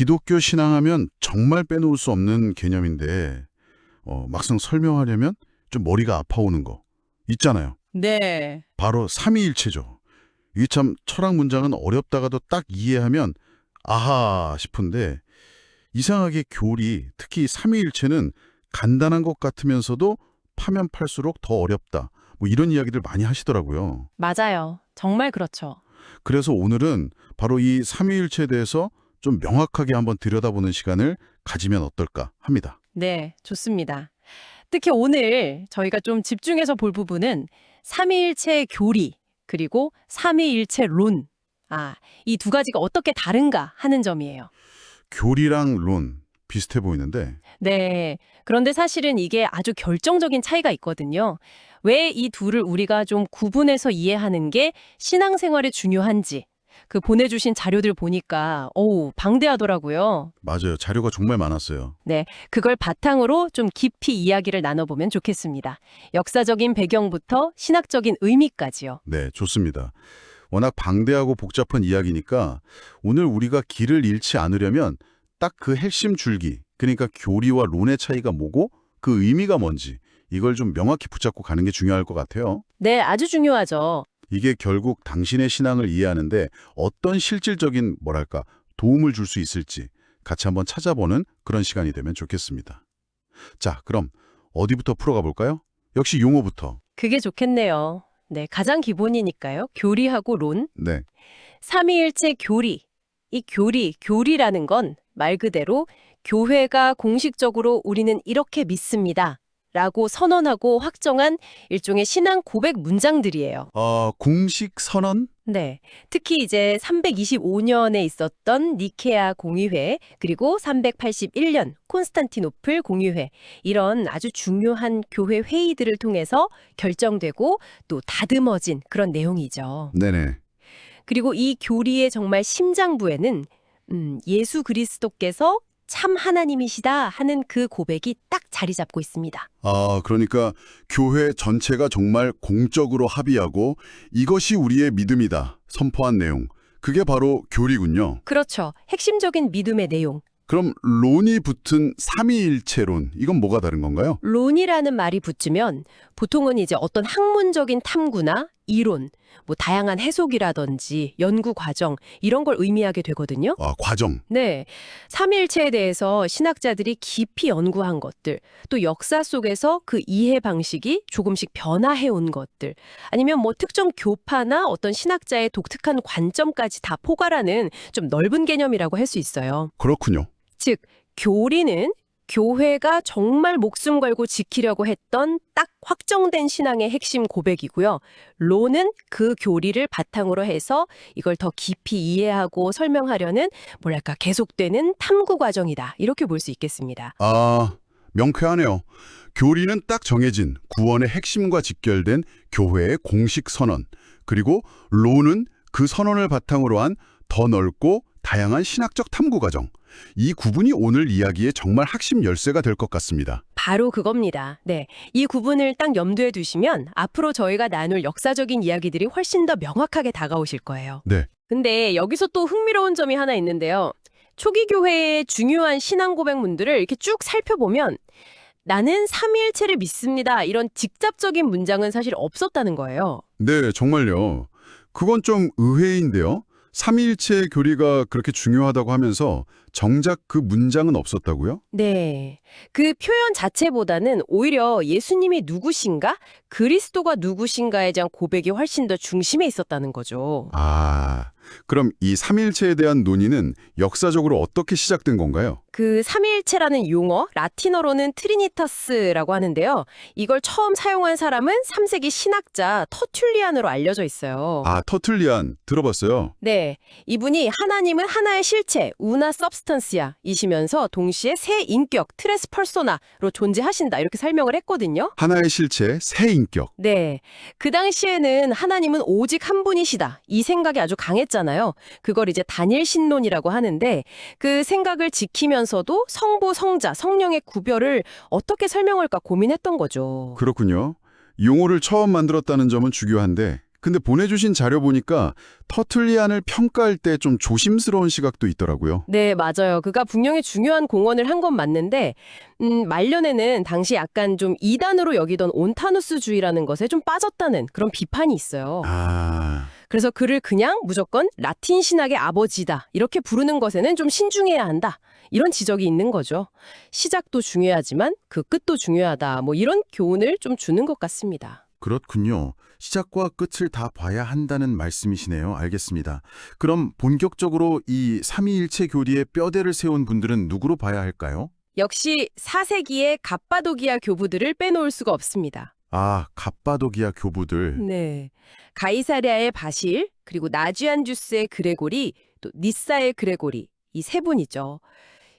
기독교 신앙하면 정말 빼놓을 수 없는 개념인데 어, 막상 설명하려면 좀 머리가 아파오는 거 있잖아요. 네. 바로 삼위일체죠. 이게 참 철학 문장은 어렵다가도 딱 이해하면 아하 싶은데 이상하게 교리, 특히 삼위일체는 간단한 것 같으면서도 파면 팔수록 더 어렵다. 뭐 이런 이야기들 많이 하시더라고요. 맞아요. 정말 그렇죠. 그래서 오늘은 바로 이 삼위일체에 대해서 좀 명확하게 한번 들여다보는 시간을 가지면 어떨까 합니다. 네, 좋습니다. 특히 오늘 저희가 좀 집중해서 볼 부분은 삼위일체 교리 그리고 삼위일체 론. 아, 이 두 가지가 어떻게 다른가 하는 점이에요. 교리랑 론 비슷해 보이는데 네. 그런데 사실은 이게 아주 결정적인 차이가 있거든요. 왜 이 둘을 우리가 좀 구분해서 이해하는 게 신앙생활에 중요한지 그 보내주신 자료들 보니까 어우 방대하더라고요. 맞아요. 자료가 정말 많았어요. 그걸 바탕으로 좀 깊이 이야기를 나눠보면 좋겠습니다. 역사적인 배경부터 신학적인 의미까지요. 네, 좋습니다. 워낙 방대하고 복잡한 이야기니까 오늘 우리가 길을 잃지 않으려면 딱 그 핵심 줄기, 그러니까 교리와 론의 차이가 뭐고 그 의미가 뭔지 이걸 좀 명확히 붙잡고 가는 게 중요할 것 같아요. 네, 아주 중요하죠. 이게 결국 당신의 신앙을 이해하는데 어떤 실질적인 뭐랄까 도움을 줄 수 있을지 같이 한번 찾아보는 그런 시간이 되면 좋겠습니다. 자, 그럼 어디부터 풀어가 볼까요? 역시 용어부터. 그게 좋겠네요. 네, 가장 기본이니까요. 교리하고 론. 네, 삼위일체 교리. 이 교리, 교리라는 건 말 그대로 교회가 공식적으로 우리는 이렇게 믿습니다. 라고 선언하고 확정한 일종의 신앙 고백 문장들이에요. 어, 공식 선언? 네. 특히 이제 325년에 있었던 니케아 공의회, 그리고 381년 콘스탄티노플 공의회, 이런 아주 중요한 교회 회의들을 통해서 결정되고 또 다듬어진 그런 내용이죠. 네네. 그리고 이 교리의 정말 심장부에는 음, 예수 그리스도께서 참 하나님이시다 하는 그 고백이 딱 자리 잡고 있습니다. 아, 그러니까 교회 전체가 정말 공적으로 합의하고 이것이 우리의 믿음이다 선포한 내용. 그게 바로 교리군요. 그렇죠. 핵심적인 믿음의 내용. 그럼 론이 붙은 삼위일체론, 이건 뭐가 다른 건가요? 론이라는 말이 붙으면 보통은 이제 어떤 학문적인 탐구나 이론, 뭐 다양한 해석이라든지 연구 과정 이런 걸 의미하게 되거든요. 아, 과정. 네. 삼일체에 대해서 신학자들이 깊이 연구한 것들, 또 역사 속에서 그 이해 방식이 조금씩 변화해 온 것들, 아니면 뭐 특정 교파나 어떤 신학자의 독특한 관점까지 다 포괄하는 좀 넓은 개념이라고 할 수 있어요. 그렇군요. 즉, 교리는 교회가 정말 목숨 걸고 지키려고 했던 딱 확정된 신앙의 핵심 고백이고요. 로는 그 교리를 바탕으로 해서 이걸 더 깊이 이해하고 설명하려는 뭐랄까 계속되는 탐구 과정이다. 이렇게 볼 수 있겠습니다. 아, 명쾌하네요. 교리는 딱 정해진 구원의 핵심과 직결된 교회의 공식 선언, 그리고 론은 그 선언을 바탕으로 한 더 넓고 다양한 신학적 탐구 과정. 이 구분이 오늘 이야기의 정말 핵심 열쇠가 될 것 같습니다. 바로 그겁니다. 네. 이 구분을 딱 염두에 두시면 앞으로 저희가 나눌 역사적인 이야기들이 훨씬 더 명확하게 다가오실 거예요. 네. 근데 여기서 또 흥미로운 점이 하나 있는데요. 초기 교회의 중요한 신앙 고백문들을 이렇게 쭉 살펴보면 나는 삼위일체를 믿습니다. 이런 직접적인 문장은 사실 없었다는 거예요. 네, 정말요. 그건 좀 의외인데요. 삼위일체의 교리가 그렇게 중요하다고 하면서 정작 그 문장은 없었다고요? 네. 그 표현 자체보다는 오히려 예수님이 누구신가? 그리스도가 누구신가에 대한 고백이 훨씬 더 중심에 있었다는 거죠. 아, 그럼 이 삼위일체에 대한 논의는 역사적으로 어떻게 시작된 건가요? 그 삼위일체라는 용어, 라틴어로는 트리니타스라고 하는데요. 이걸 처음 사용한 사람은 3세기 신학자 터툴리안으로 알려져 있어요. 아, 터툴리안 들어봤어요. 네, 이분이 하나님은 하나의 실체, 우나 서브스턴스야 이시면서 동시에 새 인격, 트레스 퍼소나로 존재하신다 이렇게 설명을 했거든요. 하나의 실체, 새 인격. 네, 그 당시에는 하나님은 오직 한 분이시다 이 생각이 아주 강했잖아요. 그걸 이제 단일 신론이라고 하는데 그 생각을 지키면 서도 성부, 성자, 성령의 구별을 어떻게 설명할까 고민했던 거죠. 그렇군요. 용어를 처음 만들었다는 점은 중요한데 근데 보내주신 자료 보니까 터틀리안을 평가할 때 좀 조심스러운 시각도 있더라고요. 네, 맞아요. 그가 분명히 중요한 공헌을 한 건 맞는데, 음, 말년에는 당시 약간 좀 이단으로 여기던 온타누스주의라는 것에 좀 빠졌다는 그런 비판이 있어요. 아, 그래서 그를 그냥 무조건 라틴 신학의 아버지다. 이렇게 부르는 것에는 좀 신중해야 한다. 이런 지적이 있는 거죠. 시작도 중요하지만 그 끝도 중요하다. 뭐 이런 교훈을 좀 주는 것 같습니다. 그렇군요. 시작과 끝을 다 봐야 한다는 말씀이시네요. 알겠습니다. 그럼 본격적으로 이 삼위일체 교리에 뼈대를 세운 분들은 누구로 봐야 할까요? 역시 4세기의 갑바도기아 교부들을 빼놓을 수가 없습니다. 아, 갑바도기아 교부들. 네. 가이사랴의 바실, 그리고 나지안주스의 그레고리, 또 니사의 그레고리, 이 세 분이죠.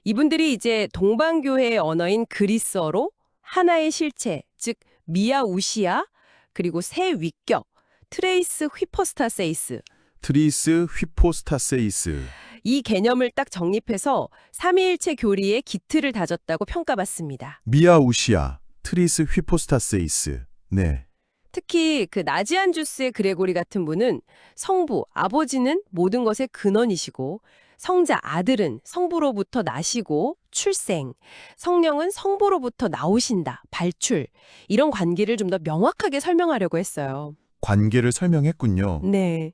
이분들이 이제 동방교회의 언어인 그리스어로 하나의 실체, 즉 미아우시아, 그리고 새 위격, 트레이스 휘퍼스타세이스, 트리스 휘포스타세이스. 이 개념을 딱 정립해서 삼위일체 교리의 기틀을 다졌다고 평가받습니다. 미아우시아, 트리스 휘포스타세이스. 네. 특히 그 나지안 주스의 그레고리 같은 분은 성부, 아버지는 모든 것의 근원이시고 성자 아들은 성부로부터 나시고 출생, 성령은 성부로부터 나오신다, 발출 이런 관계를 좀 더 명확하게 설명하려고 했어요. 관계를 설명했군요. 네.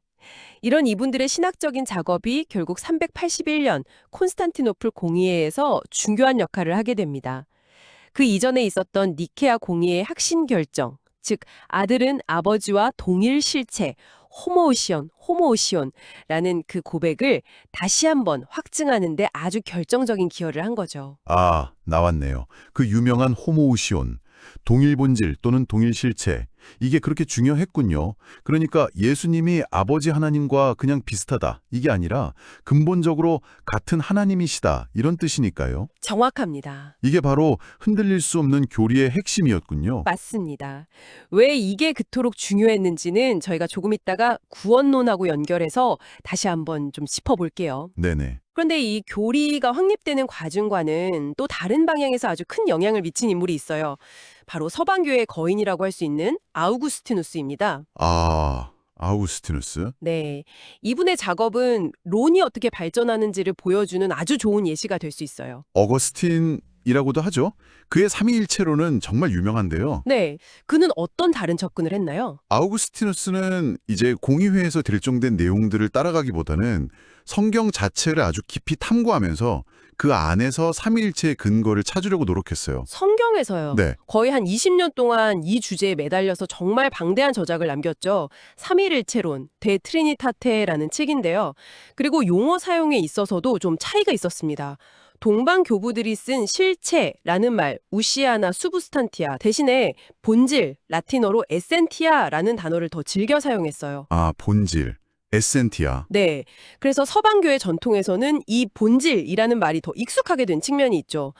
이런 이분들의 신학적인 작업이 결국 381년 콘스탄티노플 공의회에서 중요한 역할을 하게 됩니다. 그 이전에 있었던 니케아 공의회의 핵심 결정, 즉 아들은 아버지와 동일 실체, 호모오시온, 호모오시온라는 그 고백을 다시 한번 확증하는 데 아주 결정적인 기여를 한 거죠. 아, 나왔네요. 그 유명한 호모우시온. 동일 본질 또는 동일 실체. 이게 그렇게 중요했군요. 그러니까 예수님이 아버지 하나님과 그냥 비슷하다. 이게 아니라 근본적으로 같은 하나님이시다. 이런 뜻이니까요. 정확합니다. 이게 바로 흔들릴 수 없는 교리의 핵심이었군요. 맞습니다. 왜 이게 그토록 중요했는지는 저희가 조금 있다가 구원론하고 연결해서 다시 한번 좀 짚어볼게요. 네네. 그런데 이 교리가 확립되는 과정과는 또 다른 방향에서 아주 큰 영향을 미친 인물이 있어요. 바로 서방교의 거인이라고 할 수 있는 아우구스티누스입니다. 아, 아우스티누스? 네. 이분의 작업은 론이 어떻게 발전하는지를 보여주는 아주 좋은 예시가 될 수 있어요. 어거스틴이라고도 하죠. 그의 삼위일체로는 정말 유명한데요. 네. 그는 어떤 다른 접근을 했나요? 아우구스티누스는 이제 공의회에서 결정된 내용들을 따라가기보다는 성경 자체를 아주 깊이 탐구하면서 그 안에서 삼위일체의 근거를 찾으려고 노력했어요. 성경에서요. 네. 거의 한 20년 동안 이 주제에 매달려서 정말 방대한 저작을 남겼죠. 삼위일체론, 데 트리니타테라는 책인데요. 그리고 용어 사용에 있어서도 좀 차이가 있었습니다. 동방 교부들이 쓴 실체라는 말, 우시아나 수부스탄티아 대신에 본질, 라틴어로 에센티아라는 단어를 더 즐겨 사용했어요. 아, 본질, 에센티아. 네. 그래서 서방교회 전통에서는 이 본질이라는 말이 더 익숙하게 된 측면이 있죠.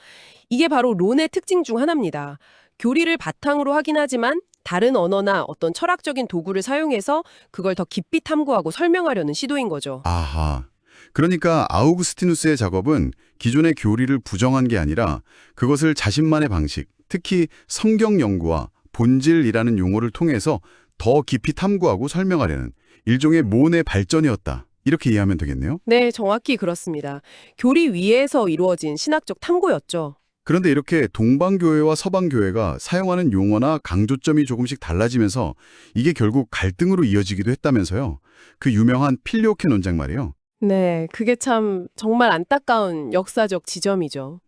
이게 바로 론의 특징 중 하나입니다. 교리를 바탕으로 하긴 하지만 다른 언어나 어떤 철학적인 도구를 사용해서 그걸 더 깊이 탐구하고 설명하려는 시도인 거죠. 아하. 그러니까 아우구스티누스의 작업은 기존의 교리를 부정한 게 아니라 그것을 자신만의 방식, 특히 성경 연구와 본질이라는 용어를 통해서 더 깊이 탐구하고 설명하려는 일종의 모의 발전이었다. 이렇게 이해하면 되겠네요. 네, 정확히 그렇습니다. 교리 위에서 이루어진 신학적 탐구였죠. 그런데 이렇게 동방교회와 서방교회가 사용하는 용어나 강조점이 조금씩 달라지면서 이게 결국 갈등으로 이어지기도 했다면서요. 그 유명한 필리오케 논쟁 말이에요. 네, 그게 참 정말 안타까운 역사적 지점이죠.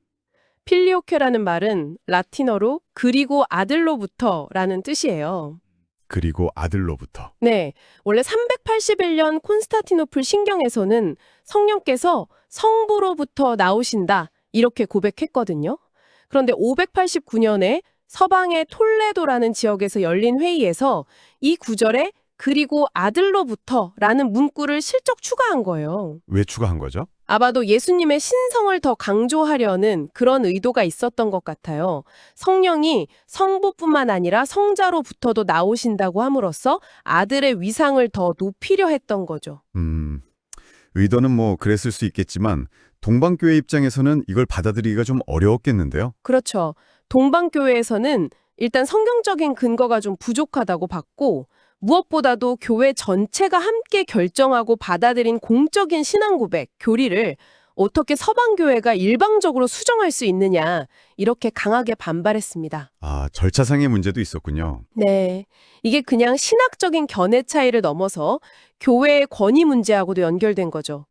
필리오케라는 말은 라틴어로 그리고 아들로부터라는 뜻이에요. 그리고 아들로부터. 네, 원래 381년 콘스타티노플 신경에서는 성령께서 성부로부터 나오신다 이렇게 고백했거든요. 그런데 589년에 서방의 톨레도라는 지역에서 열린 회의에서 이 구절에 그리고 아들로부터라는 문구를 실적 추가한 거예요. 왜 추가한 거죠? 아마도 예수님의 신성을 더 강조하려는 그런 의도가 있었던 것 같아요. 성령이 성부뿐만 아니라 성자로부터도 나오신다고 함으로써 아들의 위상을 더 높이려 했던 거죠. 음, 의도는 뭐 그랬을 수 있겠지만 동방교회 입장에서는 이걸 받아들이기가 좀 어려웠겠는데요. 그렇죠. 동방교회에서는 일단 성경적인 근거가 좀 부족하다고 봤고 무엇보다도 교회 전체가 함께 결정하고 받아들인 공적인 신앙 고백, 교리를 어떻게 서방교회가 일방적으로 수정할 수 있느냐, 이렇게 강하게 반발했습니다. 아, 절차상의 문제도 있었군요. 네. 이게 그냥 신학적인 견해 차이를 넘어서 교회의 권위 문제하고도 연결된 거죠.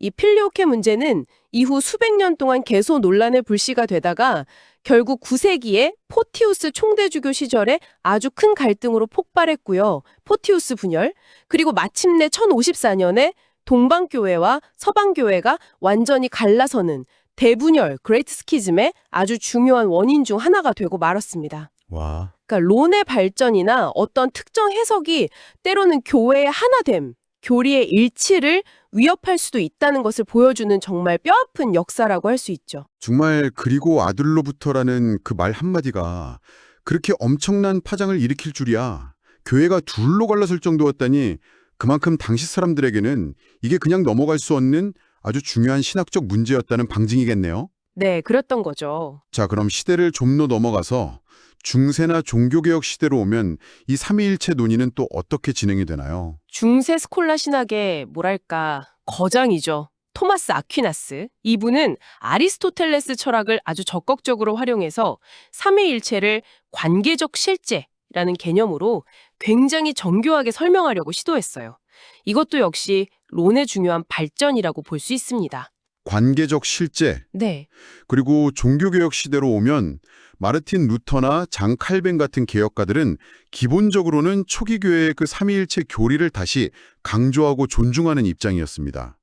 이 필리오케 문제는 이후 수백 년 동안 계속 논란의 불씨가 되다가 결국 9세기에 포티우스 총대주교 시절에 아주 큰 갈등으로 폭발했고요. 포티우스 분열. 그리고 마침내 1054년에 동방교회와 서방교회가 완전히 갈라서는 대분열, 그레이트 스키즘의 아주 중요한 원인 중 하나가 되고 말았습니다. 와, 그러니까 론의 발전이나 어떤 특정 해석이 때로는 교회의 하나됨, 교리의 일치를 위협할 수도 있다는 것을 보여주는 정말 뼈아픈 역사라고 할 수 있죠. 정말 그리고 아들로부터라는 그 말 한마디가 그렇게 엄청난 파장을 일으킬 줄이야. 교회가 둘로 갈라설 정도였다니 그만큼 당시 사람들에게는 이게 그냥 넘어갈 수 없는 아주 중요한 신학적 문제였다는 방증이겠네요. 네, 그랬던 거죠. 자, 그럼 시대를 좀 더 넘어가서 중세나 종교개혁 시대로 오면 이 삼위일체 논의는 또 어떻게 진행이 되나요? 중세 스콜라 신학의 뭐랄까 거장이죠. 토마스 아퀴나스. 이분은 아리스토텔레스 철학을 아주 적극적으로 활용해서 삼위일체를 관계적 실제라는 개념으로 굉장히 정교하게 설명하려고 시도했어요. 이것도 역시 론의 중요한 발전이라고 볼 수 있습니다. 관계적 실제, 네. 그리고 종교개혁 시대로 오면 마르틴 루터나 장 칼뱅 같은 개혁가들은 기본적으로는 초기 교회의 그 삼위일체 교리를 다시 강조하고 존중하는 입장이었습니다.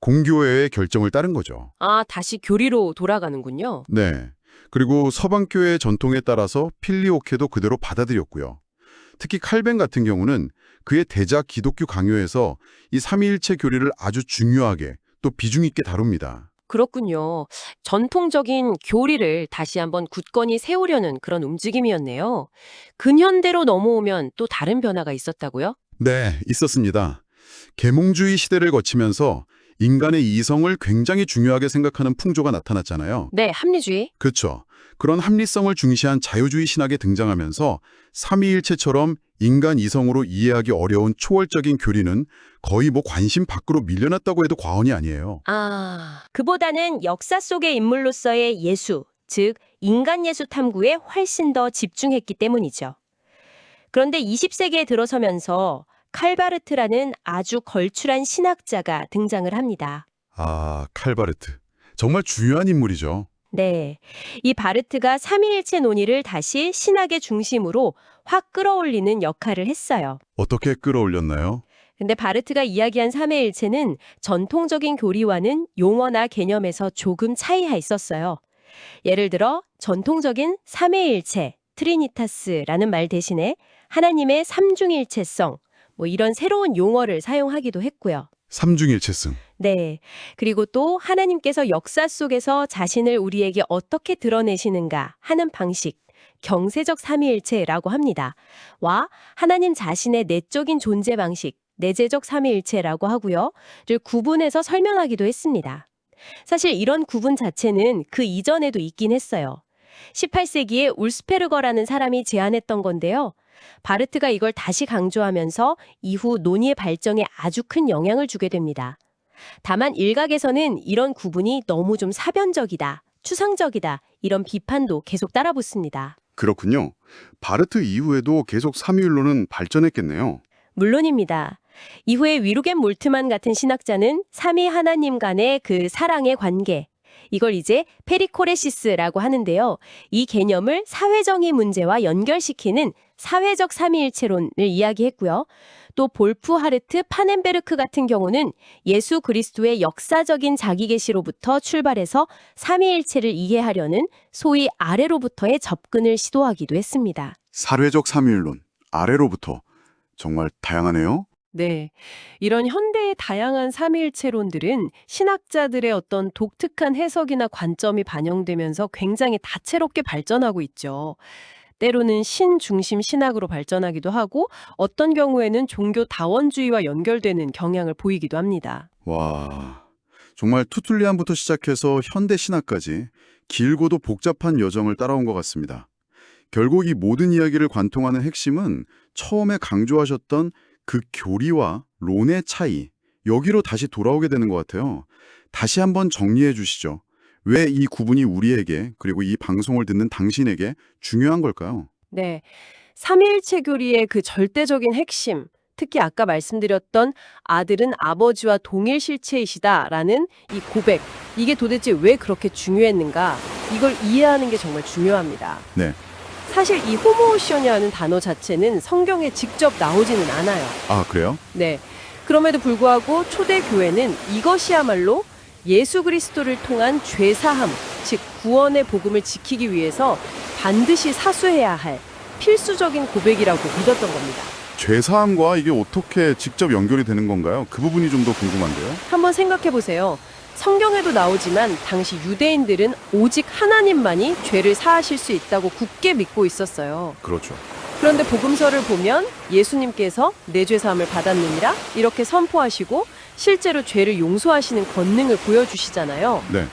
공교회의 결정을 따른 거죠. 아, 다시 교리로 돌아가는군요. 네. 그리고 서방교회의 전통에 따라서 필리오케도 그대로 받아들였고요. 특히 칼뱅 같은 경우는 그의 대작 기독교 강요에서 이 삼위일체 교리를 아주 중요하게 또 비중 있게 다룹니다. 그렇군요. 전통적인 교리를 다시 한번 굳건히 세우려는 그런 움직임이었네요. 근현대로 넘어오면 또 다른 변화가 있었다고요? 네, 있었습니다. 계몽주의 시대를 거치면서 인간의 이성을 굉장히 중요하게 생각하는 풍조가 나타났잖아요. 네, 합리주의. 그렇죠. 그런 합리성을 중시한 자유주의 신학에 등장하면서 삼위일체처럼 인간 이성으로 이해하기 어려운 초월적인 교리는 거의 뭐 관심 밖으로 밀려났다고 해도 과언이 아니에요. 아, 그보다는 역사 속의 인물로서의 예수, 즉 인간 예수 탐구에 훨씬 더 집중했기 때문이죠. 그런데 20세기에 들어서면서 칼바르트라는 아주 걸출한 신학자가 등장을 합니다. 아, 칼바르트. 정말 중요한 인물이죠. 네. 이 바르트가 삼위일체 논의를 다시 신학의 중심으로 확 끌어올리는 역할을 했어요. 어떻게 끌어올렸나요? 근데 바르트가 이야기한 삼위일체는 전통적인 교리와는 용어나 개념에서 조금 차이가 있었어요. 예를 들어 전통적인 삼위일체, 트리니타스라는 말 대신에 하나님의 삼중일체성, 뭐 이런 새로운 용어를 사용하기도 했고요. 삼중일체성. 네. 그리고 또 하나님께서 역사 속에서 자신을 우리에게 어떻게 드러내시는가 하는 방식, 경세적 삼위일체라고 합니다. 와 하나님 자신의 내적인 존재 방식, 내재적 삼위일체라고 하고요. 를 구분해서 설명하기도 했습니다. 사실 이런 구분 자체는 그 이전에도 있긴 했어요. 18세기에 울스페르거라는 사람이 제안했던 건데요. 바르트가 이걸 다시 강조하면서 이후 논의의 발전에 아주 큰 영향을 주게 됩니다. 다만 일각에서는 이런 구분이 너무 좀 사변적이다, 추상적이다, 이런 비판도 계속 따라붙습니다. 그렇군요. 바르트 이후에도 계속 삼위일론은 발전했겠네요. 물론입니다. 이후에 위루겐 몰트만 같은 신학자는 삼위 하나님 간의 그 사랑의 관계, 이걸 이제 페리코레시스라고 하는데요. 이 개념을 사회정의 문제와 연결시키는 사회적 삼위일체론을 이야기했고요. 또 볼프하르트 파넨베르크 같은 경우는 예수 그리스도의 역사적인 자기계시로부터 출발해서 삼위일체를 이해하려는 소위 아래로부터의 접근을 시도하기도 했습니다. 사회적 삼위일론. 아래로부터. 정말 다양하네요. 네. 이런 현대의 다양한 삼위일체론들은 신학자들의 어떤 독특한 해석이나 관점이 반영되면서 굉장히 다채롭게 발전하고 있죠. 때로는 신중심 신학으로 발전하기도 하고 어떤 경우에는 종교 다원주의와 연결되는 경향을 보이기도 합니다. 와, 정말 투툴리안부터 시작해서 현대 신학까지 길고도 복잡한 여정을 따라온 것 같습니다. 결국 이 모든 이야기를 관통하는 핵심은 처음에 강조하셨던 그 교리와 론의 차이, 여기로 다시 돌아오게 되는 것 같아요. 다시 한번 정리해 주시죠. 왜 이 구분이 우리에게, 그리고 이 방송을 듣는 당신에게 중요한 걸까요? 네. 삼위일체 교리의 그 절대적인 핵심, 특히 아까 말씀드렸던 아들은 아버지와 동일 실체이시다라는 이 고백, 이게 도대체 왜 그렇게 중요했는가? 이걸 이해하는 게 정말 중요합니다. 네. 사실 이 호모오션이라는 단어 자체는 성경에 직접 나오지는 않아요. 아, 그래요? 네. 그럼에도 불구하고 초대 교회는 이것이야말로 예수 그리스도를 통한 죄 사함, 즉 구원의 복음을 지키기 위해서 반드시 사수해야 할 필수적인 고백이라고 믿었던 겁니다. 죄 사함과 이게 어떻게 직접 연결이 되는 건가요? 그 부분이 좀 더 궁금한데요. 한번 생각해 보세요. 성경에도 나오지만 당시 유대인들은 오직 하나님만이 죄를 사하실 수 있다고 굳게 믿고 있었어요. 그렇죠. 그런데 복음서를 보면 예수님께서 내 죄 사함을 받았느니라 이렇게 선포하시고 실제로 죄를 용서하시는 권능을 보여주시잖아요. 네.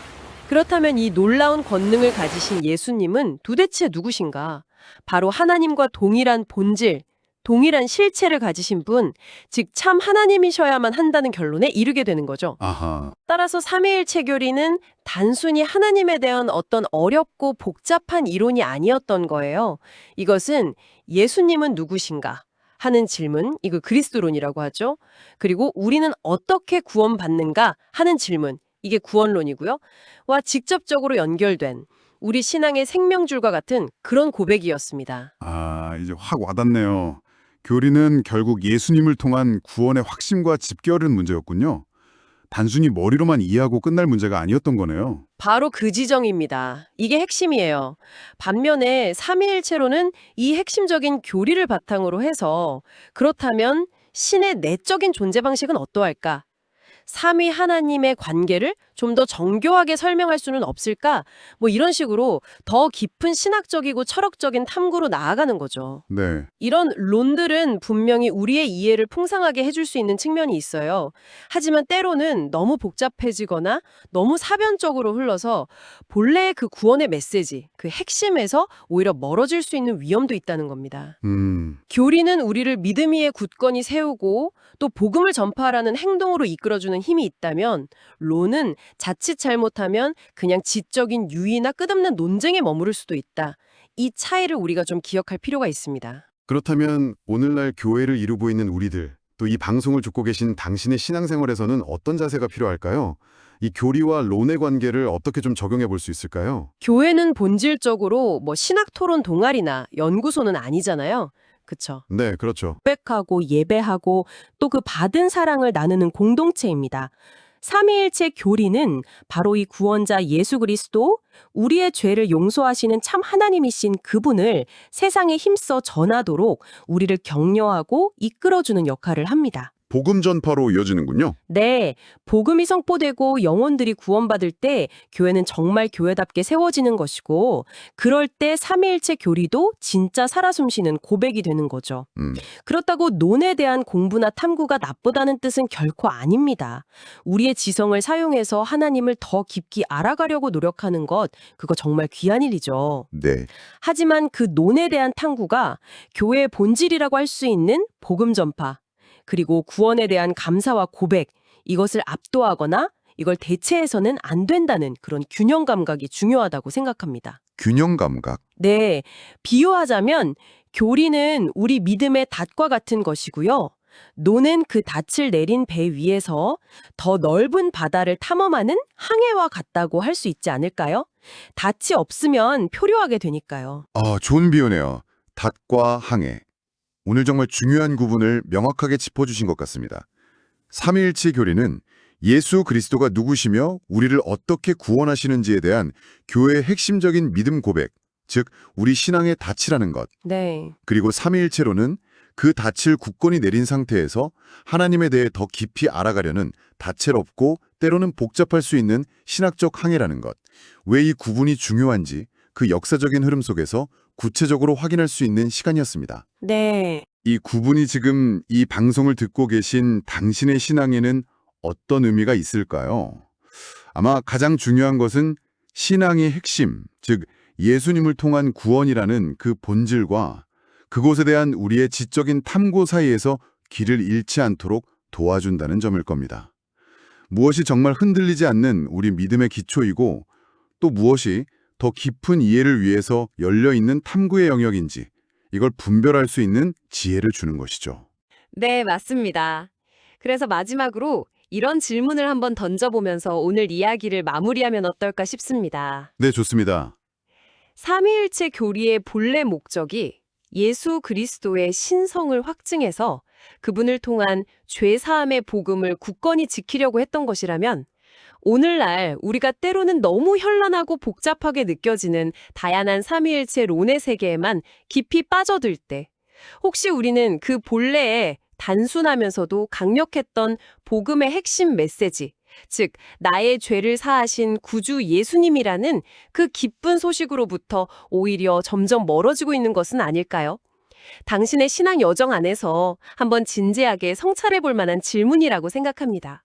그렇다면 이 놀라운 권능을 가지신 예수님은 도대체 누구신가? 바로 하나님과 동일한 본질, 동일한 실체를 가지신 분, 즉 참 하나님이셔야만 한다는 결론에 이르게 되는 거죠. 아하. 따라서 삼위일체 교리는 단순히 하나님에 대한 어떤 어렵고 복잡한 이론이 아니었던 거예요. 이것은 예수님은 누구신가? 하는 질문, 이거 그리스도론이라고 하죠. 그리고 우리는 어떻게 구원받는가? 하는 질문, 이게 구원론이고요. 와 직접적으로 연결된 우리 신앙의 생명줄과 같은 그런 고백이었습니다. 아, 이제 확 와닿네요. 교리는 결국 예수님을 통한 구원의 확신과 집결은 문제였군요. 단순히 머리로만 이해하고 끝날 문제가 아니었던 거네요. 바로 그 지정입니다. 이게 핵심이에요. 반면에 삼위일체로는 이 핵심적인 교리를 바탕으로 해서 그렇다면 신의 내적인 존재 방식은 어떠할까? 삼위 하나님의 관계를 좀 더 정교하게 설명할 수는 없을까? 뭐 이런 식으로 더 깊은 신학적이고 철학적인 탐구로 나아가는 거죠. 네. 이런 론들은 분명히 우리의 이해를 풍성하게 해줄 수 있는 측면이 있어요. 하지만 때로는 너무 복잡해지거나 너무 사변적으로 흘러서 본래의 그 구원의 메시지, 그 핵심에서 오히려 멀어질 수 있는 위험도 있다는 겁니다. 음. 교리는 우리를 믿음 위에 굳건히 세우고 또 복음을 전파하라는 행동으로 이끌어주는 힘이 있다면 론은 자칫 잘못하면 그냥 지적인 유의나 끝없는 논쟁에 머무를 수도 있다. 이 차이를 우리가 좀 기억할 필요가 있습니다. 그렇다면 오늘날 교회를 이루고 있는 우리들, 또 이 방송을 듣고 계신 당신의 신앙생활에서는 어떤 자세가 필요할까요? 이 교리와 론의 관계를 어떻게 좀 적용해 볼 수 있을까요? 교회는 본질적으로 뭐 신학 토론 동아리나 연구소는 아니잖아요. 그쵸? 네, 그렇죠. 고백하고 예배하고 또 그 받은 사랑을 나누는 공동체입니다. 삼위일체 교리는 바로 이 구원자 예수 그리스도, 우리의 죄를 용서하시는 참 하나님이신 그분을 세상에 힘써 전하도록 우리를 격려하고 이끌어주는 역할을 합니다. 복음 전파로 이어지는군요. 네, 복음이 선포되고 영혼들이 구원받을 때 교회는 정말 교회답게 세워지는 것이고 그럴 때 삼위일체 교리도 진짜 살아 숨쉬는 고백이 되는 거죠. 음. 그렇다고 논에 대한 공부나 탐구가 나쁘다는 뜻은 결코 아닙니다. 우리의 지성을 사용해서 하나님을 더 깊이 알아가려고 노력하는 것 그거 정말 귀한 일이죠. 네. 하지만 그 논에 대한 탐구가 교회의 본질이라고 할 수 있는 복음 전파, 그리고 구원에 대한 감사와 고백, 이것을 압도하거나 이걸 대체해서는 안 된다는 그런 균형 감각이 중요하다고 생각합니다. 균형 감각. 네, 비유하자면 교리는 우리 믿음의 닷과 같은 것이고요. 노는 그 닻을 내린 배 위에서 더 넓은 바다를 탐험하는 항해와 같다고 할 수 있지 않을까요? 닻이 없으면 표류하게 되니까요. 아, 좋은 비유네요. 닷과 항해. 오늘 정말 중요한 구분을 명확하게 짚어주신 것 같습니다. 삼위일체 교리는 예수 그리스도가 누구시며 우리를 어떻게 구원하시는지에 대한 교회의 핵심적인 믿음 고백, 즉 우리 신앙의 닻이라는 것, 네. 그리고 삼위일체로는 그 닻을 굳건히 내린 상태에서 하나님에 대해 더 깊이 알아가려는 다채롭고 때로는 복잡할 수 있는 신학적 항해라는 것. 왜 이 구분이 중요한지 그 역사적인 흐름 속에서 구체적으로 확인할 수 있는 시간이었습니다. 네. 이 구분이 지금 이 방송을 듣고 계신 당신의 신앙에는 어떤 의미가 있을까요? 아마 가장 중요한 것은 신앙의 핵심, 즉 예수님을 통한 구원이라는 그 본질과 그곳에 대한 우리의 지적인 탐구 사이에서 길을 잃지 않도록 도와준다는 점일 겁니다. 무엇이 정말 흔들리지 않는 우리 믿음의 기초이고 또 무엇이 더 깊은 이해를 위해서 열려있는 탐구의 영역인지 이걸 분별할 수 있는 지혜를 주는 것이죠. 네, 맞습니다. 그래서 마지막으로 이런 질문을 한번 던져보면서 오늘 이야기를 마무리하면 어떨까 싶습니다. 네, 좋습니다. 삼위일체 교리의 본래 목적이 예수 그리스도의 신성을 확증해서 그분을 통한 죄사함의 복음을 굳건히 지키려고 했던 것이라면 오늘날 우리가 때로는 너무 현란하고 복잡하게 느껴지는 다양한 삼위일체 론의 세계에만 깊이 빠져들 때 혹시 우리는 그 본래의 단순하면서도 강력했던 복음의 핵심 메시지, 즉 나의 죄를 사하신 구주 예수님이라는 그 기쁜 소식으로부터 오히려 점점 멀어지고 있는 것은 아닐까요? 당신의 신앙 여정 안에서 한번 진지하게 성찰해 볼 만한 질문이라고 생각합니다.